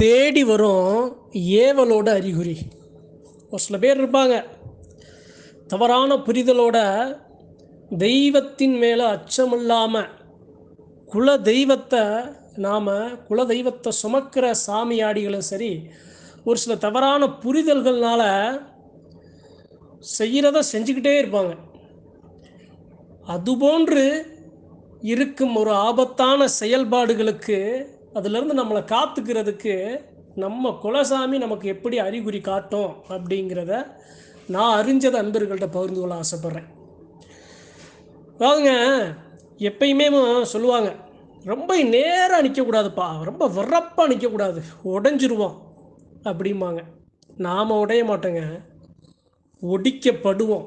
தேடி வரும் ஏவலோட அறிகுறி. ஒரு சில பேர் இருப்பாங்க. தவறான புரிதலோட தெய்வத்தின் மேலே அச்சமில்லாமல் குல தெய்வத்தை நாம் குல தெய்வத்தை சுமக்கிற சாமியாடிகளும் சரி ஒரு சில தவறான புரிதல்கள்னால் செய்கிறத செஞ்சுக்கிட்டே இருப்பாங்க. அதுபோன்று இருக்கும் ஒரு ஆபத்தான செயல்பாடுகளுக்கு அதுலேருந்து நம்மளை காத்துக்கிறதுக்கு நம்ம குலசாமி நமக்கு எப்படி அறிகுறி காட்டும் அப்படிங்கிறத நான் அறிஞ்சதை அன்பர்கள்ட்ட பகிர்ந்து கொள்ள ஆசைப்பட்றேன். அதாவதுங்க எப்பயுமே சொல்லுவாங்க ரொம்ப நேராக நிற்கக்கூடாதுப்பா ரொம்ப விறப்பாக நிற்கக்கூடாது உடஞ்சிருவோம் அப்படிம்பாங்க. நாம் உடைய மாட்டோங்க ஒடிக்கப்படுவோம்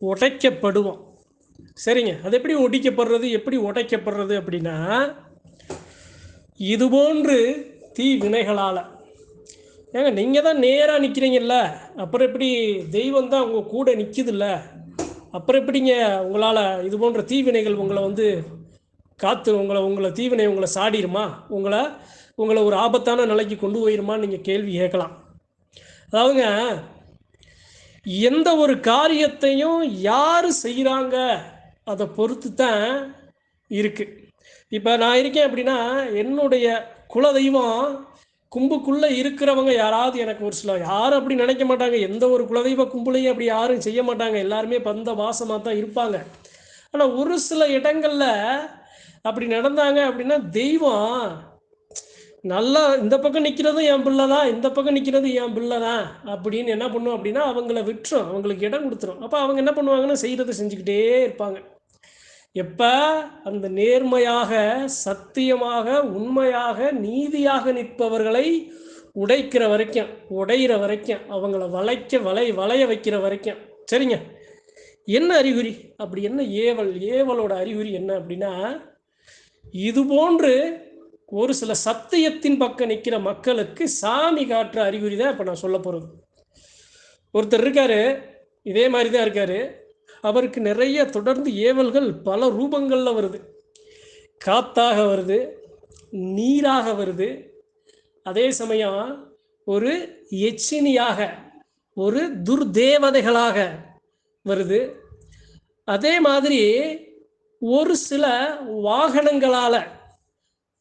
உடைக்கப்படுவோம். சரிங்க அது எப்படி ஒடிக்கப்படுறது எப்படி உடைக்கப்படுறது அப்படின்னா இதுபோன்று தீ வினைகளால். ஏங்க நீங்கள் தான் நேராக நிற்கிறீங்கல்ல அப்புறம் எப்படி தெய்வம் தான் உங்கள் கூட நிற்கிதுல்ல அப்புறம் எப்படிங்க உங்களால் இது போன்ற தீவினைகள் உங்களை வந்து காத்து உங்களை உங்களை தீவினை உங்களை சாடிருமா? உங்களை உங்களை ஒரு ஆபத்தான நிலைக்கு கொண்டு போயிருமான்னு நீங்கள் கேள்வி கேட்கலாம். அதாவதுங்க எந்த ஒரு காரியத்தையும் யார் செய்கிறாங்க அதை பொறுத்து தான் இருக்குது இப்போ நான் இருக்கேன் அப்படின்னா என்னுடைய குலதெய்வம் கும்புக்குள்ளே இருக்கிறவங்க யாராவது எனக்கு ஒரு சில யாரும் அப்படி நினைக்க மாட்டாங்க. எந்த ஒரு குலதெய்வ கும்பலையும் அப்படி யாரும் செய்ய மாட்டாங்க. எல்லாருமே பந்த வாசமாக தான் இருப்பாங்க. ஆனால் ஒரு சில இடங்களில் அப்படி நடந்தாங்க அப்படின்னா தெய்வம் நல்லா இந்த பக்கம் நிற்கிறதும் என் பிள்ளை தான் இந்த பக்கம் நிற்கிறது என் பிள்ளை தான் அப்படின்னு என்ன பண்ணும் அப்படின்னா அவங்கள விட்டுரும். அவங்களுக்கு இடம் கொடுத்துரும். அப்போ அவங்க என்ன பண்ணுவாங்கன்னா செய்கிறத செஞ்சுக்கிட்டே இருப்பாங்க. எப்போ? அந்த நேர்மையாக சத்தியமாக உண்மையாக நீதியாக நிற்பவர்களை உடைக்கிற வரைக்கும் உடையிற வரைக்கும் அவங்கள வளைக்க வலை வளைய வைக்கிற வரைக்கும். சரிங்க? என்ன அறிகுறி? அப்படி என்ன ஏவல் ஏவலோட அறிகுறி என்ன அப்படின்னா இது போன்று ஒரு சில சத்தியத்தின் பக்கம் நிற்கிற மக்களுக்கு சாமி காட்டுற அறிகுறி தான் இப்போ நான் சொல்ல போகிறது ஒருத்தர் இருக்காரு இதே மாதிரி தான் இருக்காரு. அவருக்கு நிறைய தொடர்ந்து ஏவல்கள் பல ரூபங்களில் வருது. காத்தாக வருது நீராக வருது. அதே சமயம் ஒரு எச்சினியாக ஒரு துர்தேவதைகளாக வருது. அதே மாதிரி ஒரு சில வாகனங்களால்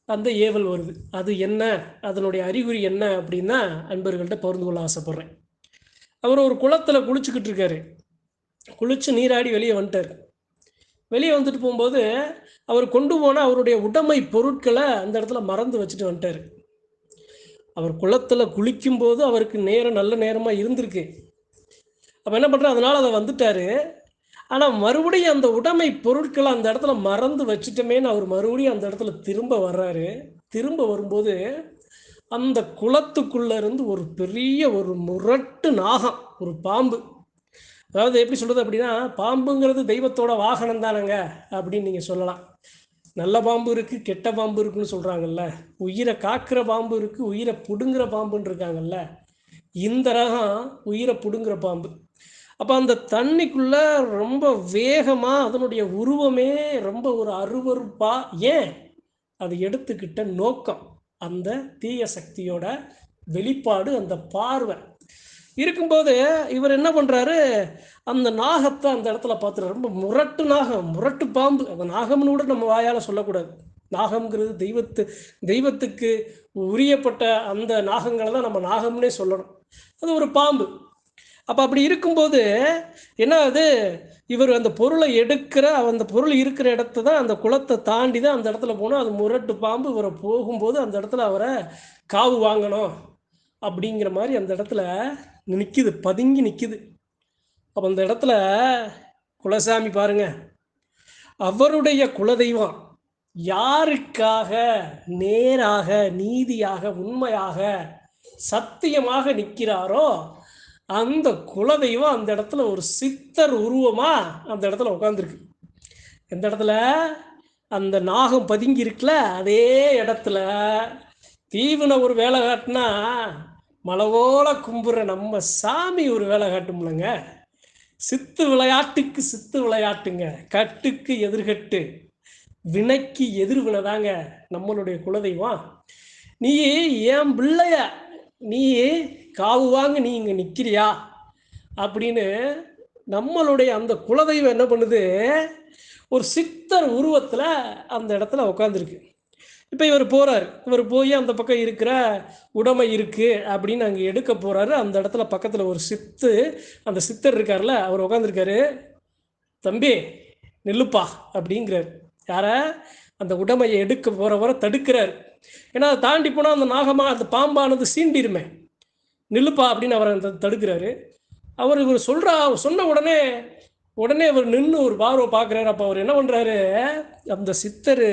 அந்த ஏவல் வருது. அது என்ன அதனுடைய அறிகுறி என்ன அப்படின்னா அன்பர்கள்ட்ட பகிர்ந்து கொள்ள ஆசைப்பட்றேன். அவர் ஒரு குளத்தில் குளிச்சுக்கிட்டு இருக்காரு. குளிச்சு நீராடி வெளியே வந்துட்டார். வெளியே வந்துட்டு போகும்போது அவர் கொண்டு போன அவருடைய உடைமை பொருட்களை அந்த இடத்துல மறந்து வச்சுட்டு வந்துட்டார். அவர் குளத்தில் குளிக்கும்போது அவருக்கு நேரம் நல்ல நேரமாக இருந்திருக்கு. அப்போ என்ன பண்ணுற அதனால் அதை வந்துட்டார். ஆனால் மறுபடியும் அந்த உடைமை பொருட்களை அந்த இடத்துல மறந்து வச்சுட்டோமேன்னு அவர் மறுபடியும் அந்த இடத்துல திரும்ப வர்றாரு. திரும்ப வரும்போது அந்த குளத்துக்குள்ளேருந்து ஒரு பெரிய ஒரு முரட்டு நாகம் ஒரு பாம்பு அதாவது எப்படி சொல்கிறது அப்படின்னா பாம்புங்கிறது தெய்வத்தோட வாகனம் தானங்க அப்படின்னு நீங்கள் சொல்லலாம். நல்ல பாம்பு இருக்குது கெட்ட பாம்பு இருக்குன்னு சொல்கிறாங்கல்ல உயிரை காக்கிற பாம்பு இருக்குது உயிரை பிடுங்குற பாம்புன்னு இருக்காங்கல்ல. இந்த ரகம் உயிரை பிடுங்குற பாம்பு. அப்போ அந்த தண்ணிக்குள்ளே ரொம்ப வேகமாக அதனுடைய உருவமே ரொம்ப ஒரு அருவறுப்பாக ஏன்? அது எடுத்துக்கிட்ட நோக்கம். அந்த தீய சக்தியோட வெளிப்பாடு அந்த பார்வை. இருக்கும்போது இவர் என்ன பண்ணுறாரு அந்த நாகத்தை அந்த இடத்துல பார்த்துட்டு ரொம்ப முரட்டு நாகம் முரட்டு பாம்பு. அந்த நாகம்னு கூட நம்ம வாயால் சொல்லக்கூடாது. நாகம்ங்கிறது தெய்வத்து தெய்வத்துக்கு உரியப்பட்ட அந்த நாகங்களை தான் நம்ம நாகம்னே சொல்லணும். அது ஒரு பாம்பு. அப்போ அப்படி இருக்கும்போது என்ன அது இவர் அந்த பொருளை எடுக்கிற அந்த பொருள் இருக்கிற இடத்த தான் அந்த குளத்தை தாண்டி தான் அந்த இடத்துல போகணும் அது முரட்டு பாம்பு. இவரை போகும்போது அந்த இடத்துல அவரை காவு வாங்கணும் அப்படிங்கிற மாதிரி அந்த இடத்துல நிற்கிது பதுங்கி நிற்கிது அப்போ அந்த இடத்துல குலசாமி பாருங்க. அவருடைய குலதெய்வம் யாருக்காக நேராக நீதியாக உண்மையாக சத்தியமாக நிற்கிறாரோ அந்த குலதெய்வம் அந்த இடத்துல ஒரு சித்தர் உருவமா அந்த இடத்துல உட்காந்துருக்கு எந்த இடத்துல? அந்த நாகம் பதுங்கி இருக்குல்ல அதே இடத்துல. தீவன ஒரு வேலை காட்டினா மலவோல கும்புற நம்ம சாமி ஒரு வேலை காட்டும்லங்க. சித்து விளையாட்டுக்கு சித்து விளையாட்டுங்க. கட்டுக்கு எதிர்கட்டு. வினைக்கு எதிர்வினை தாங்க நம்மளுடைய குலதெய்வம். நீ என் பிள்ளைய நீ காவு வாங்க நீ இங்கே நிற்கிறியா அப்படின்னு நம்மளுடைய அந்த குலதெய்வம் என்ன பண்ணுது? ஒரு சித்தர் உருவத்தில் அந்த இடத்துல உட்காந்துருக்கு இப்போ இவர் போகிறார் இவர் போய் அந்த பக்கம் இருக்கிற உடைமை இருக்குது அப்படின்னு அங்கே எடுக்க போகிறாரு அந்த இடத்துல பக்கத்தில் ஒரு சித்து அந்த சித்தர் இருக்கார்ல அவர் உட்காந்துருக்காரு தம்பி நில்லுப்பா அப்படிங்கிறார். யார? அந்த உடமையை எடுக்க போகிறவரை தடுக்கிறார். ஏன்னா அதை தாண்டி போனால் அந்த நாகமா அந்த பாம்பானது சீண்டிருமே. நில்லுப்பா அப்படின்னு அவரை அந்த தடுக்கிறாரு. அவர் இவர் சொல்கிறா சொன்ன உடனே உடனே இவர் நின்று ஒரு பார்வை பார்க்குறாரு. அப்போ அவர் என்ன பண்ணுறாரு அந்த சித்தர்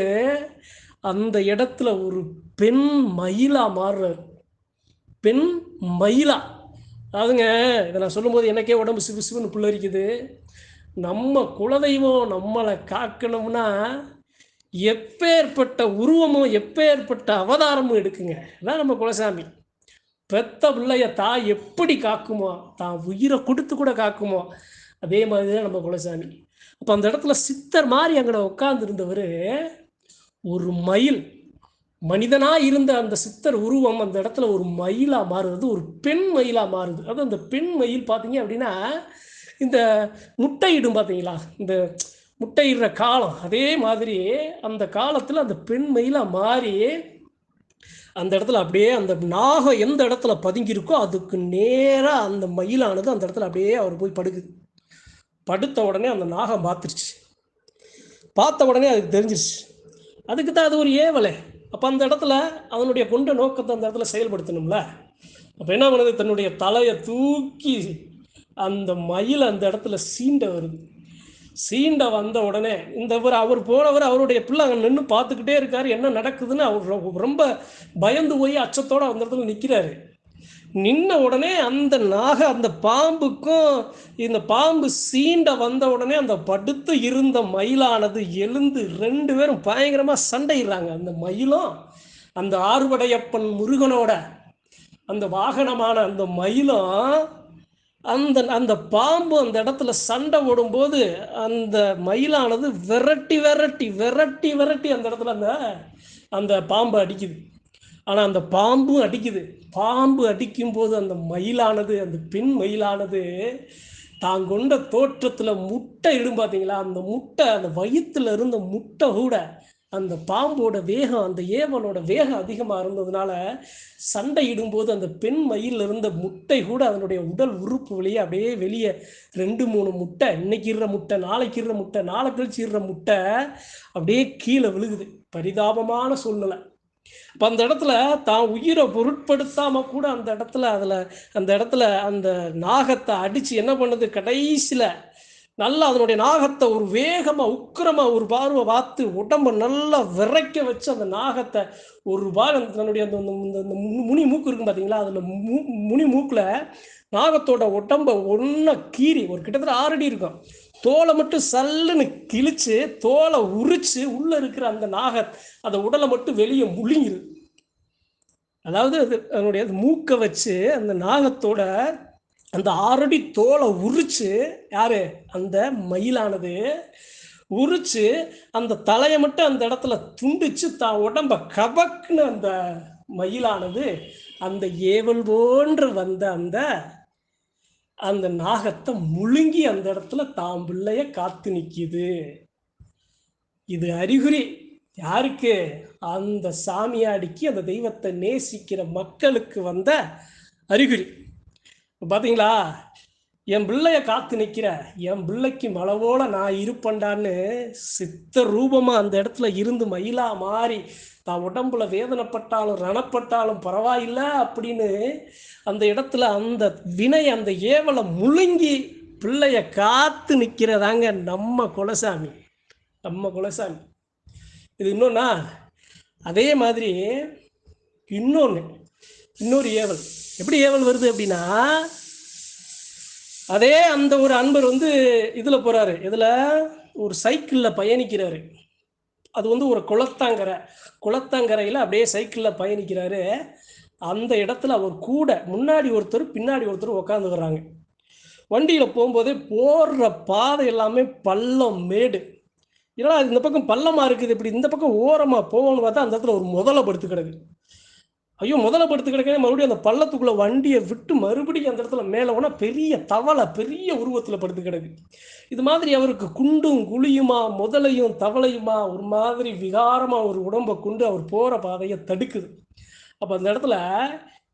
அந்த இடத்துல ஒரு பெண் மயிலா மாறுறாரு. பெண் மயிலா. அதுங்க இதை நான் சொல்லும்போது எனக்கே உடம்பு சிவு சிவுன்னு புள்ளரிக்குது நம்ம குலதெய்வம் நம்மளை காக்கணும்னா எப்பேற்பட்ட உருவமும் எப்பேற்பட்ட அவதாரமும் எடுக்குங்க. அதான் நம்ம குலசாமி. பெத்த பிள்ளைய தான் எப்படி காக்குமோ தான் உயிரை கொடுத்து கூட காக்குமோ அதே மாதிரி தான் நம்ம குலசாமி. அப்போ அந்த இடத்துல சித்தர் மாதிரி அங்கே உட்கார்ந்துருந்தவர் ஒரு மயில். மனிதனா இருந்த அந்த சித்தர் உருவம் அந்த இடத்துல ஒரு மயிலா மாறுறது ஒரு பெண் மயிலா மாறுது. அது அந்த பெண் மயில் பார்த்தீங்க அப்படின்னா இந்த முட்டையிடும் பார்த்தீங்களா இந்த முட்டையிடுற காலம். அதே மாதிரி அந்த காலத்தில் அந்த பெண் மயிலா மாறி அந்த இடத்துல அப்படியே அந்த நாகம் எந்த இடத்துல பதுங்கியிருக்கோ அதுக்கு நேராக அந்த மயிலானது அந்த இடத்துல அப்படியே அவர் போய் படுக்குது. படுத்த உடனே அந்த நாகம் பார்த்துருச்சு பார்த்த உடனே அதுக்கு தெரிஞ்சிருச்சு. அதுக்கு தான் அது ஒரு ஏவலை. அப்போ அந்த இடத்துல அவனுடைய கொண்ட நோக்கத்தை அந்த இடத்துல செயல்படுத்தணும்ல. அப்போ என்ன பண்ணுது? தன்னுடைய தலையை தூக்கி அந்த மயில் அந்த இடத்துல சீண்ட வருது. சீண்ட வந்த உடனே இந்த இவர் அவர் போனவர் அவருடைய பிள்ளை அங்கே நின்று பார்த்துக்கிட்டே இருக்காரு. என்ன நடக்குதுன்னு அவர் ரொம்ப பயந்து போய் அச்சத்தோட அந்த இடத்துல நிற்கிறாரு நின்ன உடனே அந்த நாக அந்த பாம்புக்கும் இந்த பாம்பு சீண்ட வந்த உடனே அந்த படுத்து இருந்த மயிலானது எழுந்து ரெண்டு பேரும் பயங்கரமாக சண்டையிடுறாங்க அந்த மயிலும் அந்த ஆர்வடையப்பன் முருகனோட அந்த வாகனமான அந்த மயிலும் அந்த அந்த பாம்பு அந்த இடத்துல சண்டை ஓடும்போது அந்த மயிலானது விரட்டி விரட்டி விரட்டி விரட்டி அந்த இடத்துல அந்த அந்த பாம்பை அடிக்குது. ஆனால் அந்த பாம்பும் அடிக்குது. பாம்பு அடிக்கும்போது அந்த மயிலானது அந்த பெண் மயிலானது தான் கொண்ட தோற்றத்தில் முட்டை இடும் பார்த்தீங்களா அந்த முட்டை அந்த வயிற்றுல இருந்த முட்டை கூட அந்த பாம்போட வேகம் அந்த ஏவலோட வேகம் அதிகமாக இருந்ததுனால சண்டையிடும்போது அந்த பெண் மயிலில் இருந்த முட்டை கூட அதனுடைய உடல் உறுப்பு வழியே அப்படியே வெளியே ரெண்டு மூணு முட்டை இன்னைக்கு இருற முட்டை நாளைக்கு இருற முட்டை நாளை கழிச்சு இருற முட்டை அப்படியே கீழே விழுகுது. பரிதாபமான சூழ்நிலை. இப்போ அந்த இடத்துல தான் உயிரை பொருட்படுத்தாம கூட அந்த இடத்துல அதில் அந்த இடத்துல அந்த நாகத்தை அடித்து என்ன பண்ணுது? கடைசியில் நல்லா அதனுடைய நாகத்தை ஒரு வேகமாக உக்கிரமாக ஒரு பார்வை பார்த்து உடம்பை நல்லா விரைக்க வச்சு அந்த நாகத்தை ஒரு பாகம் தன்னுடைய அந்த அந்த- இந்த மு- முனி மூக்கு இருக்கும் பார்த்தீங்களா அதில் மு முனி மூக்கில் நாகத்தோட உடம்பை ஒன்றா கீறி ஒரு கிட்டத்தட்ட ஆறடி இருக்கும். தோலை மட்டும் சல்லுன்னு கிழிச்சு தோலை உரிச்சு உள்ளே இருக்கிற அந்த நாக அந்த உடலை மட்டும் வெளியே முழுங்கிரு அதாவது அது அதனுடைய அது மூக்கை வச்சு அந்த நாகத்தோட அந்த ஆறடி தோலை உரிச்சு யாரு? அந்த மயிலானது உரிச்சு அந்த தலையை மட்டும் அந்த இடத்துல துண்டிச்சு தான் உடம்ப கபக்குன்னு அந்த மயிலானது அந்த ஏவல் போன்று வந்த அந்த அந்த நாகத்தை முழுங்கி அந்த இடத்துல தாம் பிள்ளைய காத்து நிற்கிது இது அறிகுறி யாருக்கு? அந்த சாமியாடிக்கு அந்த தெய்வத்தை நேசிக்கிற மக்களுக்கு வந்த அறிகுறி. பார்த்தீங்களா என் பிள்ளைய காத்து நிற்கிற என் பிள்ளைக்கு மலவோல நான் இருப்பேன்டான்னு சித்த ரூபமாக அந்த இடத்துல இருந்து மயிலா மாறி தான் உடம்புல வேதனைப்பட்டாலும் ரணப்பட்டாலும் பரவாயில்ல அப்படின்னு அந்த இடத்துல அந்த வினை அந்த ஏவலை முழுங்கி பிள்ளைய காத்து நிற்கிறதாங்க நம்ம குலசாமி. நம்ம குலசாமி. இது இன்னொன்னா அதே மாதிரி இன்னொன்று இன்னொரு ஏவல். எப்படி ஏவல் வருது அப்படின்னா அதே அந்த ஒரு அன்பர் வந்து இதில் போகிறாரு இதில் ஒரு சைக்கிளில் பயணிக்கிறாரு. அது வந்து ஒரு குளத்தாங்கரை. குளத்தாங்கரையில் அப்படியே சைக்கிளில் பயணிக்கிறாரு. அந்த இடத்துல அவர் கூட முன்னாடி ஒருத்தர் பின்னாடி ஒருத்தர் உட்காந்துக்கிறாங்க வண்டியில் போகும்போதே போடுற பாதை எல்லாமே பள்ளம் மேடு. ஏன்னா இந்த பக்கம் பள்ளமாக இருக்குது இப்படி இந்த பக்கம் ஓரமாக போகணும்னு பார்த்தா அந்த இடத்துல ஒரு முதலை படுத்து கிடக்கு. ஐயோ முதல்ல படுத்து கிடக்கேன் மறுபடியும் அந்த பள்ளத்துக்குள்ளே வண்டியை விட்டு மறுபடியும் அந்த இடத்துல மேலே போனால் பெரிய தவளை பெரிய உருவத்தில் படுத்து கிடக்கு இது மாதிரி அவருக்கு குண்டும் குழியுமா முதலையும் தவளையுமா ஒரு மாதிரி விகாரமாக ஒரு உடம்பை கொண்டு அவர் போகிற பாதையை தடுக்குது. அப்போ அந்த இடத்துல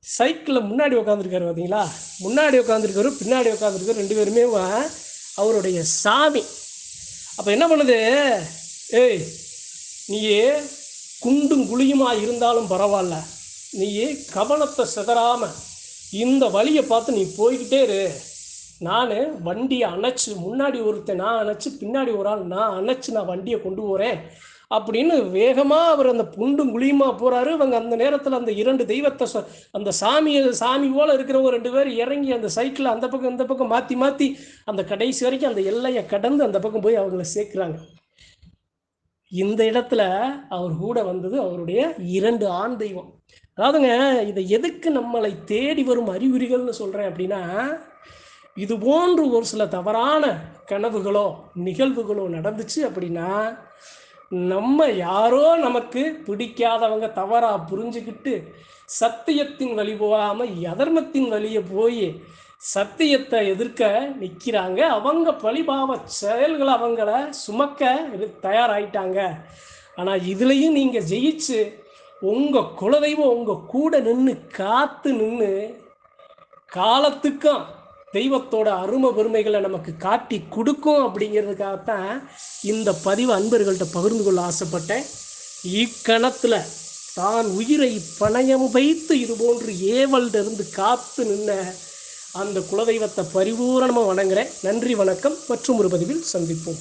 சைக்கிளில் முன்னாடி உட்காந்துருக்காரு பார்த்தீங்களா முன்னாடி உட்காந்துருக்காரு பின்னாடி உட்காந்துருக்காரு ரெண்டு பேருமே அவருடைய சாமி. அப்போ என்ன பண்ணுது? ஏய் நீயே குண்டும் குழியுமா இருந்தாலும் பரவாயில்ல. நீயே கவனத்தை சிதறாமல் இந்த வழியை பார்த்து நீ போய்கிட்டே இரு. நான் வண்டியை அணைச்சு முன்னாடி ஒருத்தன் நான் அணைச்சு பின்னாடி ஒரு ஆள் நான் அணைச்சு நான் வண்டியை கொண்டு போகிறேன் அப்படின்னு வேகமாக அவர் அந்த புண்டும் குழியுமா போகிறாரு அவங்க அந்த நேரத்தில் அந்த இரண்டு தெய்வத்தை சொ- அந்த சாமியை சாமி போல் இருக்கிறவங்க ரெண்டு பேர் இறங்கி அந்த சைக்கிளை அந்த பக்கம் இந்த பக்கம் மாற்றி மாற்றி அந்த கடைசி வரைக்கும் அந்த எல்லையை கடந்து அந்த பக்கம் போய் அவங்கள சேர்க்குறாங்க. இந்த இடத்துல அவர் கூட வந்தது அவருடைய இரண்டு ஆண் தெய்வம். அதாவதுங்க இதை எதுக்கு நம்மளை தேடி வரும் அறிகுறிகள்னு சொல்கிறேன் அப்படின்னா இது போன்று ஒரு சில தவறான கனவுகளோ நிகழ்வுகளோ நடந்துச்சு அப்படின்னா நம்ம யாரோ நமக்கு பிடிக்காதவங்க தவறாக புரிஞ்சுக்கிட்டு சத்தியத்தின் வழி போகாமல் அதர்மத்தின் வழியை போய் சத்தியத்தை எதிர்க்க நிற்கிறாங்க அவங்க பழிபாவ செயல்களை அவங்கள சுமக்க தயாராகிட்டாங்க ஆனால் இதுலேயும் நீங்கள் ஜெயிச்சு உங்கள் குலதெய்வம் உங்கள் கூட நின்று காத்து நின்று காலத்துக்கும் தெய்வத்தோட அருமை பெருமைகளை நமக்கு காட்டி கொடுக்கும் அப்படிங்கிறதுக்காகத்தான் இந்த பதிவு அன்பர்கள்ட்ட பகிர்ந்து கொள்ள ஆசைப்பட்டேன். இக்கணத்தில் தான் உயிரை பணயம் வைத்து இதுபோன்று ஏவல்டிருந்து காத்து நின்ன அந்த குலதெய்வத்தை பரிபூரணமாக வணங்குறேன். நன்றி வணக்கம் மற்றும் ஒரு பதிவில் சந்திப்போம்.